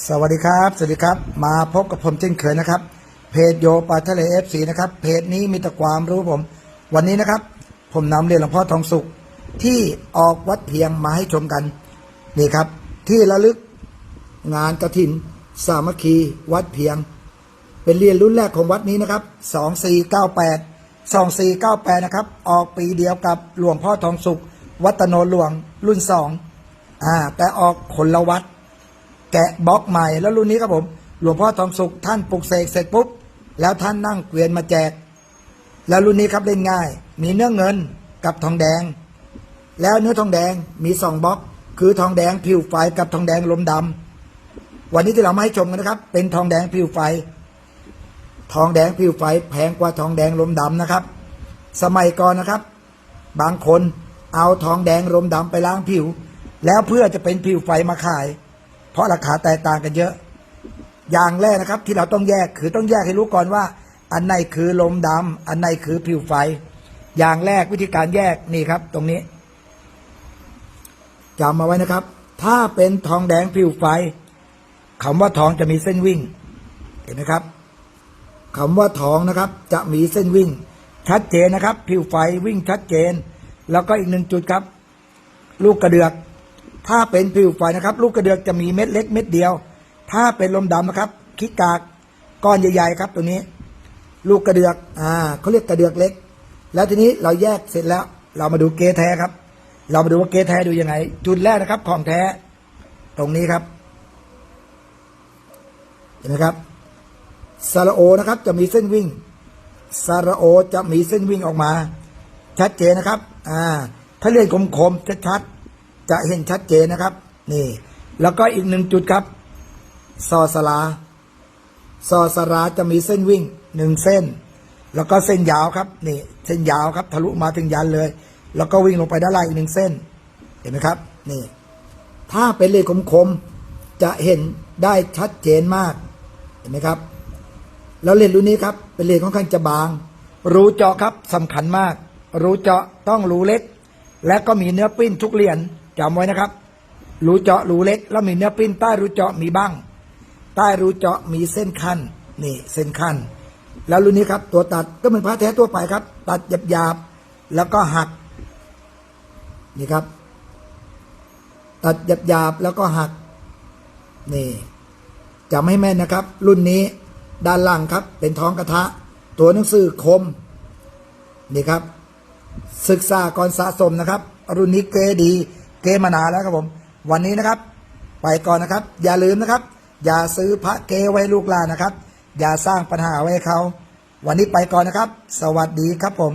สวัสดีครับ สวัสดีครับ มาพบกับผมเช่นเคยนะครับ เพจโยปาทะเลเอฟซีนะครับ เพจนี้มีแต่ความรู้ผม วันนี้นะครับ ผมนำเรียนหลวงพ่อทองสุข ที่ออกวัดเพียงมาให้ชมกัน นี่ครับ ที่ระลึกงานกระถิน สามัคคีวัดเพียง เป็นเรียนรุ่นแรกของวัดนี้นะครับ2498 2498นะครับ ออกปีเดียวกับหลวงพ่อทองสุข วัตโนหลวงรุ่นสองอ่าแต่ออกคนละวัด แกะบล็อกใหม่แล้วรุ่นนี้ครับผม หลวงพ่อทองสุขท่านปลุกเสกเสร็จปุ๊บ แล้วท่านนั่งเกวียนมาแจก แล้วรุ่นนี้ครับเล่นง่าย มีเนื้อเงินกับทองแดง แล้วเนื้อทองแดงมีสองบล็อก คือทองแดงผิวไฟกับทองแดงลมดำวันนี้ที่เรามาให้ชมกันนะครับ เป็นทองแดงผิวไฟ ทองแดงผิวไฟแพงกว่าทองแดงลมดำนะครับ สมัยก่อนนะครับ บางคนเอาทองแดงลมดำไปล้างผิว แล้วเพื่อจะเป็นผิวไฟมาขาย เพราะราคาแตกต่างกันเยอะ อย่างแรกนะครับ ที่เราต้องแยกคือต้องแยกให้รู้ก่อนว่า อันไหนคือลมดำอันไหนคือผิวไฟ อย่างแรกวิธีการแยกนี่ครับ ตรงนี้จำมาไว้นะครับ ถ้าเป็นทองแดงผิวไฟคำว่าทองจะมีเส้นวิ่ง เห็นไหมครับคำว่าทองนะครับ จะมีเส้นวิ่ง ชัดเจนนะครับ ผิวไฟวิ่งชัดเจน แล้วก็อีกหนึ่งจุดครับ ลูกกระเดือก ถ้าเป็นผิวไฟนะครับ ลูกกระเดือกจะมีเม็ดเล็กเม็ดเดียว ถ้าเป็นลมดำนะครับคิกากก้อนใหญ่ๆครับตัวนี้ ลูกกระเดือกอ่าเขาเรียกกระเดือกเล็ก แล้วทีนี้เราแยกเสร็จแล้ว เรามาดูเกแท้ครับ เรามาดูว่าเกแท้ดูยังไง จุดแรกนะครับ ของแท้ ตรงนี้ครับเห็นไหมครับซาระโอนะครับ จะมีเส้นวิ่งซาระโอจะมีเส้นวิ่งออกมา ชัดเจนนะครับ อ่า ถ้าเรียนคมๆชัดๆ จะเห็นชัดเจนนะครับ นี่ แล้วก็อีกหนึ่งจุดครับซอสลาซอสลาจะมีเส้นวิ่งหนึ่งเส้น แล้วก็เส้นยาวครับ นี่ เส้นยาวครับ ทะลุมาถึงยันเลย แล้วก็วิ่งลงไปด้านล่างอีกหนึ่งเส้น เห็นไหมครับ นี่ ถ้าเป็นเลขคมๆจะเห็นได้ชัดเจนมาก เห็นไหมครับ แล้วเลนรุ่นนี้ครับ เป็นเลนค่อนข้างจะบาง รูเจาะครับสำคัญมาก รูเจาะต้องรูเล็ก และก็มีเนื้อปิ้นทุกเหรียญ จำไว้นะครับ รูเจาะรูเล็ก แล้วมีเนื้อปิ้นใต้รูเจาะมีบ้าง ใต้รูเจาะมีเส้นคันนี่เส้นคันแล้วรุ่นนี้ครับ ตัวตัดก็เหมือนพระแท้ตัวไปครับ ตัดหยาบๆแล้วก็หักนี่ครับ ตัดหยาบๆแล้วก็หัก นี่จำให้แม่นนะครับ รุ่นนี้ด้านล่างครับ เป็นท้องกระทะ ตัวหนังสือคม นี่ครับ ศึกษาก่อนสะสมนะครับ รุ่นนี้เกดี เกมานาแล้วครับผม วันนี้นะครับ ไปก่อนนะครับ อย่าลืมนะครับ อย่าซื้อพระเกไว้ลูกหลานนะครับ อย่าสร้างปัญหาไว้เขา วันนี้ไปก่อนนะครับ สวัสดีครับผม